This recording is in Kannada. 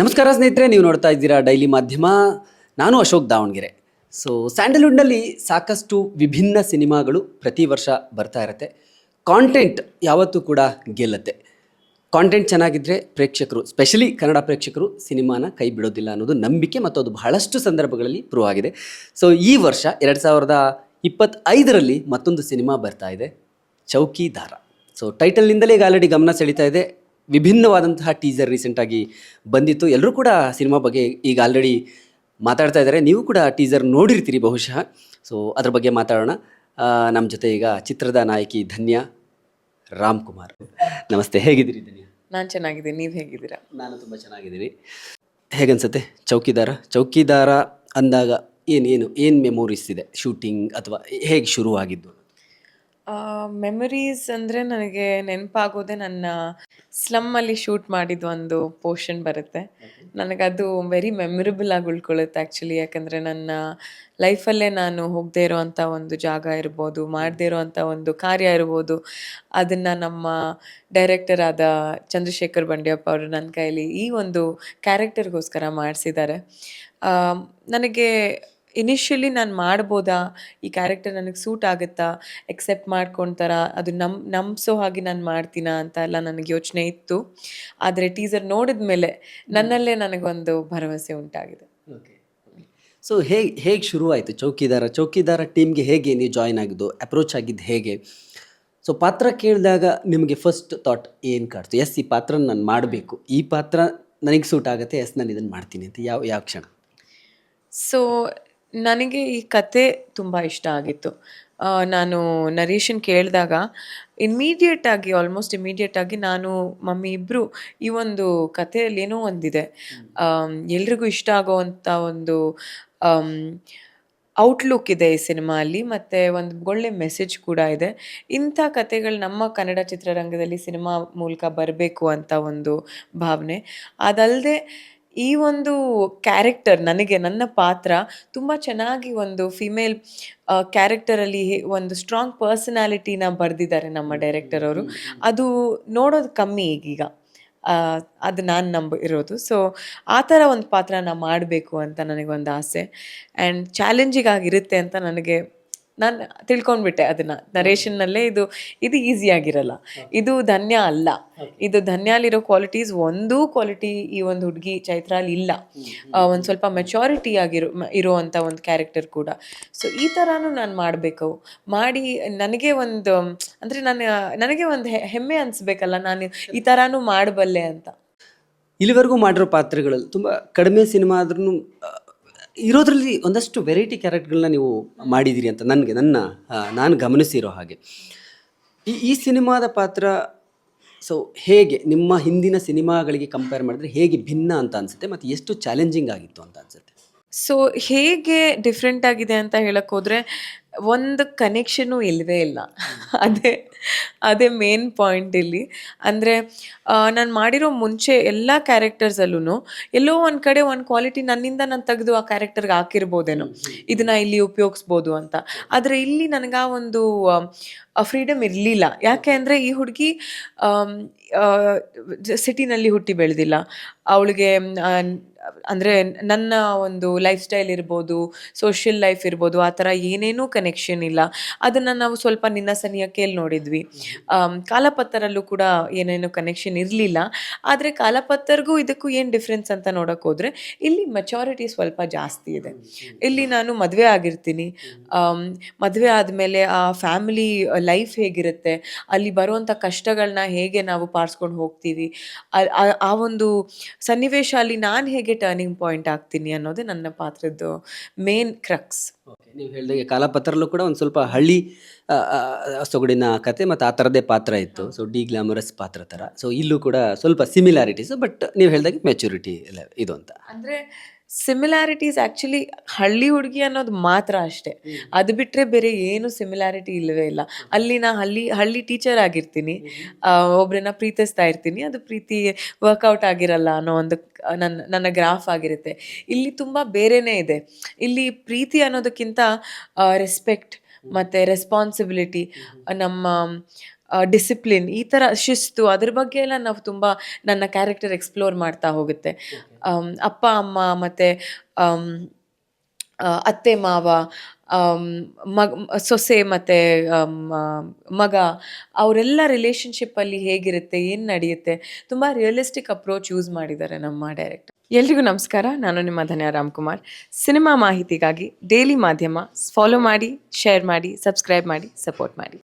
ನಮಸ್ಕಾರ ಸ್ನೇಹಿತರೆ, ನೀವು ನೋಡ್ತಾ ಇದ್ದೀರಾ ಡೈಲಿ ಮಾಧ್ಯಮ. ನಾನು ಅಶೋಕ್ ದಾವಣಗೆರೆ. ಸೊ ಸ್ಯಾಂಡಲ್ವುಡ್ನಲ್ಲಿ ಸಾಕಷ್ಟು ವಿಭಿನ್ನ ಸಿನಿಮಾಗಳು ಪ್ರತಿ ವರ್ಷ ಬರ್ತಾ ಇರುತ್ತೆ. ಕಾಂಟೆಂಟ್ ಯಾವತ್ತೂ ಕೂಡ ಗೆಲ್ಲತ್ತೆ. ಕಾಂಟೆಂಟ್ ಚೆನ್ನಾಗಿದ್ದರೆ ಪ್ರೇಕ್ಷಕರು ಸ್ಪೆಷಲಿ ಕನ್ನಡ ಪ್ರೇಕ್ಷಕರು ಸಿನಿಮಾನ ಕೈ ಬಿಡೋದಿಲ್ಲ ಅನ್ನೋದು ನಂಬಿಕೆ ಮತ್ತು ಅದು ಬಹಳಷ್ಟು ಸಂದರ್ಭಗಳಲ್ಲಿ ಪ್ರೂವ್ ಆಗಿದೆ. ಸೊ ಈ ವರ್ಷ ಎರಡು ಸಾವಿರದ ಇಪ್ಪತ್ತೈದರಲ್ಲಿ ಮತ್ತೊಂದು ಸಿನಿಮಾ ಬರ್ತಾ ಇದೆ, ಚೌಕಿದಾರ. ಸೊ ಟೈಟಲ್ನಿಂದಲೇ ಈಗ ಆಲ್ರೆಡಿ ಗಮನ ಸೆಳೀತಾ ಇದೆ. ವಿಭಿನ್ನವಾದಂತಹ ಟೀಸರ್ ರೀಸೆಂಟಾಗಿ ಬಂದಿತ್ತು. ಎಲ್ಲರೂ ಕೂಡ ಸಿನಿಮಾ ಬಗ್ಗೆ ಈಗ ಆಲ್ರೆಡಿ ಮಾತಾಡ್ತಾ ಇದ್ದಾರೆ. ನೀವು ಕೂಡ ಟೀಸರ್ ನೋಡಿರ್ತೀರಿ ಬಹುಶಃ. ಸೊ ಅದ್ರ ಬಗ್ಗೆ ಮಾತಾಡೋಣ. ನಮ್ಮ ಜೊತೆ ಈಗ ಚಿತ್ರದ ನಾಯಕಿ ಧನ್ಯ ರಾಮ್ ಕುಮಾರ್ ನಮಸ್ತೆ. ಹೇಗಿದ್ದೀರಿ ಧನ್ಯ? ನಾನು ಚೆನ್ನಾಗಿದ್ದೀನಿ. ನೀವು ಹೇಗಿದ್ದೀರಾ? ನಾನು ತುಂಬ ಚೆನ್ನಾಗಿದ್ದೀನಿ. ಹೇಗನ್ಸುತ್ತೆ? ಚೌಕಿದಾರ? ಚೌಕಿದಾರ ಅಂದಾಗ ಏನೇನು ಏನು ಮೆಮೊರೀಸ್ ಇದೆ? ಶೂಟಿಂಗ್ ಅಥವಾ ಹೇಗೆ ಶುರುವಾಗಿದ್ದು? ಮೆಮರೀಸ್ ಅಂದರೆ ನನಗೆ ನೆನಪಾಗೋದೇ ನನ್ನ ಸ್ಲಮ್ಮಲ್ಲಿ ಶೂಟ್ ಮಾಡಿದ ಒಂದು ಪೋರ್ಷನ್ ಬರುತ್ತೆ. ನನಗದು ವೆರಿ ಮೆಮೊರಬಲ್ ಆಗಿ ಉಳ್ಕೊಳ್ಳುತ್ತೆ ಆ್ಯಕ್ಚುಲಿ ಯಾಕಂದರೆ ನನ್ನ ಲೈಫಲ್ಲೇ ನಾನು ಹೋಗದೇ ಇರೋವಂಥ ಒಂದು ಜಾಗ ಇರ್ಬೋದು, ಮಾಡದೇ ಇರೋವಂಥ ಒಂದು ಕಾರ್ಯ ಇರ್ಬೋದು, ಅದನ್ನು ನಮ್ಮ ಡೈರೆಕ್ಟರ್ ಆದ ಚಂದ್ರಶೇಖರ್ ಬಂಡ್ಯಪ್ಪ ಅವರು ನನ್ನ ಕೈಯಲ್ಲಿ ಈ ಒಂದು ಕ್ಯಾರೆಕ್ಟರ್ಗೋಸ್ಕರ ಮಾಡಿಸಿದ್ದಾರೆ. ನನಗೆ ಇನಿಷಿಯಲಿ ನಾನು ಮಾಡ್ಬೋದಾ? ಈ ಕ್ಯಾರೆಕ್ಟರ್ ನನಗೆ ಸೂಟ್ ಆಗುತ್ತಾ? ಎಕ್ಸೆಪ್ಟ್ ಮಾಡ್ಕೊತಾರ? ಅದು ನಮ್ ನಂಬಿಸೋ ಹಾಗೆ ನಾನು ಮಾಡ್ತೀನ ಅಂತ ಎಲ್ಲ ನನಗೆ ಯೋಚನೆ ಇತ್ತು. ಆದರೆ ಟೀಸರ್ ನೋಡಿದ ಮೇಲೆ ನನ್ನಲ್ಲೇ ನನಗೊಂದು ಭರವಸೆ ಉಂಟಾಗಿದೆ. ಸೊ ಹೇಗೆ ಹೇಗೆ ಶುರುವಾಯಿತು? ಚೌಕಿದಾರ ಚೌಕಿದಾರ ಟೀಮ್ಗೆ ಹೇಗೆ ನೀವು ಜಾಯ್ನ್ ಆಗಿದ್ದು? ಅಪ್ರೋಚ್ ಆಗಿದ್ದು ಹೇಗೆ? ಸೊ ಪಾತ್ರ ಕೇಳಿದಾಗ ನಿಮಗೆ ಫಸ್ಟ್ ಥಾಟ್ ಏನು ಕಾಡ್ತು ಎಸ್ ಈ ಪಾತ್ರ ನಾನು ಮಾಡಬೇಕು. ಈ ಪಾತ್ರ ನನಗೆ ಸೂಟ್ ಆಗುತ್ತೆ ಎಸ್ ನಾನು ಇದನ್ನು ಮಾಡ್ತೀನಿ ಅಂತ ಯಾವ ಯಾವ ಕ್ಷಣ? ಸೊ ನನಗೆ ಈ ಕತೆ ತುಂಬ ಇಷ್ಟ ಆಗಿತ್ತು. ನಾನು ನರೇಶನ್ ಕೇಳಿದಾಗ ಇಮ್ಮಿಡಿಯೇಟ್ ಆಗಿ ಆಲ್ಮೋಸ್ಟ್ ಇಮ್ಮಿಡಿಯೇಟ್ ಆಗಿ ನಾನು ಮಮ್ಮಿ ಇಬ್ಬರು ಈ ಒಂದು ಕಥೆಯಲ್ಲಿ ಏನೋ ಒಂದಿದೆ. ಎಲ್ರಿಗೂ ಇಷ್ಟ ಆಗೋವಂಥ ಒಂದು ಔಟ್ಲುಕ್ ಇದೆ ಈ ಸಿನಿಮಾ ಅಲ್ಲಿ ಮತ್ತು ಒಂದು ಒಳ್ಳೆ ಮೆಸೇಜ್ ಕೂಡ ಇದೆ. ಇಂಥ ಕತೆಗಳು ನಮ್ಮ ಕನ್ನಡ ಚಿತ್ರರಂಗದಲ್ಲಿ ಸಿನಿಮಾ ಮೂಲಕ ಬರಬೇಕು ಅಂತ ಒಂದು ಭಾವನೆ. ಅದಲ್ಲದೆ ಈ ಒಂದು ಕ್ಯಾರೆಕ್ಟರ್ ನನಗೆ ನನ್ನ ಪಾತ್ರ ತುಂಬ ಚೆನ್ನಾಗಿ ಒಂದು ಫಿಮೇಲ್ ಕ್ಯಾರೆಕ್ಟರಲ್ಲಿ ಒಂದು ಸ್ಟ್ರಾಂಗ್ ಪರ್ಸನಾಲಿಟಿನ ಬರೆದಿದ್ದಾರೆ ನಮ್ಮ ಡೈರೆಕ್ಟರ್ ಅವರು. ಅದು ನೋಡೋದು ಕಮ್ಮಿ ಈಗೀಗ. ಅದು ನಾನು ನಂಬ ಇರೋದು. ಸೊ ಆ ಥರ ಒಂದು ಪಾತ್ರನ ಮಾಡಬೇಕು ಅಂತ ನನಗೊಂದು ಆಸೆ. ಆ್ಯಂಡ್ ಚಾಲೆಂಜಿಂಗ್ ಆಗಿರುತ್ತೆ ಅಂತ ನನಗೆ ನಾನು ತಿಳ್ಕೊಂಡ್ಬಿಟ್ಟೆ ಅದನ್ನ. ನರೇಶನ್ನಲ್ಲೇ ಇದು ಇದು ಈಸಿ ಆಗಿರಲ್ಲ. ಇದು ಧನ್ಯ ಅಲ್ಲ. ಇದು ಧನ್ಯ ಅಲ್ಲಿರೋ ಕ್ವಾಲಿಟೀಸ್ ಒಂದೂ ಕ್ವಾಲಿಟಿ ಈ ಒಂದು ಹುಡುಗಿ ಚೈತ್ರಾಲಿ ಇಲ್ಲ. ಒಂದು ಸ್ವಲ್ಪ ಮೆಚೋರಿಟಿ ಆಗಿರೋ ಇರುವಂಥ ಒಂದು ಕ್ಯಾರೆಕ್ಟರ್ ಕೂಡ. ಸೊ ಈ ಥರನೂ ನಾನು ಮಾಡಬೇಕು. ಮಾಡಿ ನನಗೆ ಒಂದು ಅಂದರೆ ನಾನು ನನಗೆ ಒಂದು ಹೆಮ್ಮೆ ಅನಿಸ್ಬೇಕಲ್ಲ ನಾನು ಈ ಥರನೂ ಮಾಡಬಲ್ಲೆ ಅಂತ. ಇಲ್ಲಿವರೆಗೂ ಮಾಡಿರೋ ಪಾತ್ರಗಳಲ್ಲಿ ತುಂಬ ಕಡಿಮೆ ಸಿನಿಮಾ ಆದ್ರೂ ಇರೋದ್ರಲ್ಲಿ ಒಂದಷ್ಟು ವೆರೈಟಿ ಕ್ಯಾರೆಕ್ಟ್ಗಳನ್ನ ನೀವು ಮಾಡಿದ್ದೀರಿ ಅಂತ ನನಗೆ, ನನ್ನ ನಾನು ಗಮನಿಸಿರೋ ಹಾಗೆ. ಈ ಈ ಸಿನಿಮಾದ ಪಾತ್ರ ಸೊ ಹೇಗೆ ನಿಮ್ಮ ಹಿಂದಿನ ಸಿನಿಮಾಗಳಿಗೆ ಕಂಪೇರ್ ಮಾಡಿದ್ರೆ ಹೇಗೆ ಭಿನ್ನ ಅಂತ ಅನಿಸುತ್ತೆ, ಮತ್ತು ಎಷ್ಟು ಚಾಲೆಂಜಿಂಗ್ ಆಗಿತ್ತು ಅಂತ ಅನಿಸುತ್ತೆ? ಸೊ ಹೇಗೆ ಡಿಫ್ರೆಂಟ್ ಆಗಿದೆ ಅಂತ ಹೇಳಕ್ ಹೋದ್ರೆ, ಒಂದು ಕನೆಕ್ಷನು ಇಲ್ಲವೇ ಇಲ್ಲ. ಅದೇ ಅದೇ ಮೇನ್ ಪಾಯಿಂಟ್ ಇಲ್ಲಿ. ಅಂದರೆ ನಾನು ಮಾಡಿರೋ ಮುಂಚೆ ಎಲ್ಲ ಕ್ಯಾರೆಕ್ಟರ್ಸಲ್ಲೂ ಎಲ್ಲೋ ಒಂದು ಕಡೆ ಒಂದು ಕ್ವಾಲಿಟಿ ನನ್ನಿಂದ ನಾನು ತೆಗೆದು ಆ ಕ್ಯಾರೆಕ್ಟರ್ಗೆ ಹಾಕಿರ್ಬೋದೇನೋ. ಇದನ್ನ ಇಲ್ಲಿ ಉಪಯೋಗಿಸ್ಬೋದು ಅಂತ. ಆದರೆ ಇಲ್ಲಿ ನನಗೆ ಆ ಒಂದು ಫ್ರೀಡಮ್ ಇರಲಿಲ್ಲ. ಯಾಕೆ ಅಂದರೆ, ಈ ಹುಡುಗಿ ಸಿಟಿನಲ್ಲಿ ಹುಟ್ಟಿ ಬೆಳೆದಿಲ್ಲ. ಅವಳಿಗೆ ಅಂದರೆ ನನ್ನ ಒಂದು ಲೈಫ್ ಸ್ಟೈಲ್ ಇರ್ಬೋದು ಸೋಷಿಯಲ್ ಲೈಫ್ ಇರ್ಬೋದು ಆ ಥರ ಏನೇನೂ ಕನೆಕ್ಷನ್ ಇಲ್ಲ. ಅದನ್ನು ನಾವು ಸ್ವಲ್ಪ ನಿನ್ನ ಸನಿಯಕ್ಕೆಯಲ್ಲಿ ನೋಡಿದ್ವಿ. ಆಮ್, ಕಾಲಪತ್ತರಲ್ಲೂ ಕೂಡ ಏನೇನು ಕನೆಕ್ಷನ್ ಇರಲಿಲ್ಲ. ಆದರೆ ಕಾಲಪತ್ತರ್ಗೂ ಇದಕ್ಕೂ ಏನು ಡಿಫ್ರೆನ್ಸ್ ಅಂತ ನೋಡೋಕೆ ಇಲ್ಲಿ ಮೆಚಾರಿಟಿ ಸ್ವಲ್ಪ ಜಾಸ್ತಿ ಇದೆ. ಇಲ್ಲಿ ನಾನು ಮದುವೆ ಆಗಿರ್ತೀನಿ. ಮದುವೆ ಆದಮೇಲೆ ಆ ಫ್ಯಾಮಿಲಿ ಲೈಫ್ ಹೇಗಿರುತ್ತೆ ಅಲ್ಲಿ ಬರುವಂಥ ಕಷ್ಟಗಳನ್ನ ಹೇಗೆ ನಾವು ಪಾರಿಸ್ಕೊಂಡು ಹೋಗ್ತೀವಿ ಆ ಒಂದು ಸನ್ನಿವೇಶ ಅಲ್ಲಿ ನಾನು ಹೇಗೆ ಟರ್ನಿಂಗ್ ಪಾಯಿಂಟ್ ಆಗ್ತೀನಿ ಅನ್ನೋದೇ ನನ್ನ ಪಾತ್ರದ್ದು ಮೇನ್ ಕ್ರಕ್ಸ್ ಓಕೆ ನೀವು ಹೇಳಿದಾಗೆ ಕಾಲಪತ್ರಲ್ಲೂ ಕೂಡ ಒಂದು ಸ್ವಲ್ಪ ಹಳ್ಳಿ ಸೊಗಡಿನ ಕತೆ ಮತ್ತು ಆ ಥರದ್ದೇ ಪಾತ್ರ ಇತ್ತು. ಸೊ ಡಿ ಗ್ಲಾಮರಸ್ ಪಾತ್ರ ಥರ ಸೊ ಇಲ್ಲೂ ಕೂಡ ಸ್ವಲ್ಪ ಸಿಮಿಲಾರಿಟೀಸ್ ಬಟ್ ನೀವು ಹೇಳಿದಾಗೆ ಮೆಚುರಿಟಿ ಇದು ಅಂತ. ಅಂದರೆ ಸಿಮಿಲಾರಿಟೀಸ್ ಆ್ಯಕ್ಚುಲಿ ಹಳ್ಳಿ ಹುಡುಗಿ ಅನ್ನೋದು ಮಾತ್ರ ಅಷ್ಟೇ. ಅದು ಬಿಟ್ಟರೆ ಬೇರೆ ಏನು ಸಿಮಿಲಾರಿಟಿ ಇಲ್ಲವೇ ಇಲ್ಲ. ಅಲ್ಲಿ ನಾ ಹಳ್ಳಿ ಹಳ್ಳಿ ಟೀಚರ್ ಆಗಿರ್ತೀನಿ. ಆ, ಒಬ್ರನ್ನ ಪ್ರೀತಿಸ್ತಾ ಇರ್ತೀನಿ. ಅದು ಪ್ರೀತಿ ವರ್ಕೌಟ್ ಆಗಿರಲ್ಲ ಅನ್ನೋ ಒಂದು ನನ್ನ ನನ್ನ ಗ್ರಾಫ್ ಆಗಿರುತ್ತೆ. ಇಲ್ಲಿ ತುಂಬ ಬೇರೆನೇ ಇದೆ. ಇಲ್ಲಿ ಪ್ರೀತಿ ಅನ್ನೋದಕ್ಕಿಂತ ರೆಸ್ಪೆಕ್ಟ್ ಮತ್ತು ರೆಸ್ಪಾನ್ಸಿಬಿಲಿಟಿ ನಮ್ಮ ಡಿಸಿಪ್ಲಿನ್ ಈ ಥರ ಶಿಸ್ತು ಅದ್ರ ಬಗ್ಗೆ ಎಲ್ಲ ನಾವು ತುಂಬ ನನ್ನ ಕ್ಯಾರೆಕ್ಟರ್ ಎಕ್ಸ್ಪ್ಲೋರ್ ಮಾಡ್ತಾ ಹೋಗುತ್ತೆ. ಅಪ್ಪ ಅಮ್ಮ ಮತ್ತು ಅತ್ತೆ, ಮಾವ ಮಗ, ಸೊಸೆ ಮತ್ತು ಮಗ, ಅವರೆಲ್ಲ ರಿಲೇಷನ್ಶಿಪ್ಪಲ್ಲಿ ಹೇಗಿರುತ್ತೆ, ಏನು ನಡೆಯುತ್ತೆ, ತುಂಬ ರಿಯಲಿಸ್ಟಿಕ್ ಅಪ್ರೋಚ್ ಯೂಸ್ ಮಾಡಿದ್ದಾರೆ ನಮ್ಮ ಡೈರೆಕ್ಟರ್ ಎಲ್ರಿಗೂ ನಮಸ್ಕಾರ. ನಾನು ನಿಮ್ಮ ಧನ್ಯ ರಾಮ್ಕುಮಾರ್. ಸಿನಿಮಾ ಮಾಹಿತಿಗಾಗಿ ಡೈಲಿ ಮಾಧ್ಯಮ ಫಾಲೋ ಮಾಡಿ ಶೇರ್ ಮಾಡಿ ಸಬ್ಸ್ಕ್ರೈಬ್ ಮಾಡಿ ಸಪೋರ್ಟ್ ಮಾಡಿ.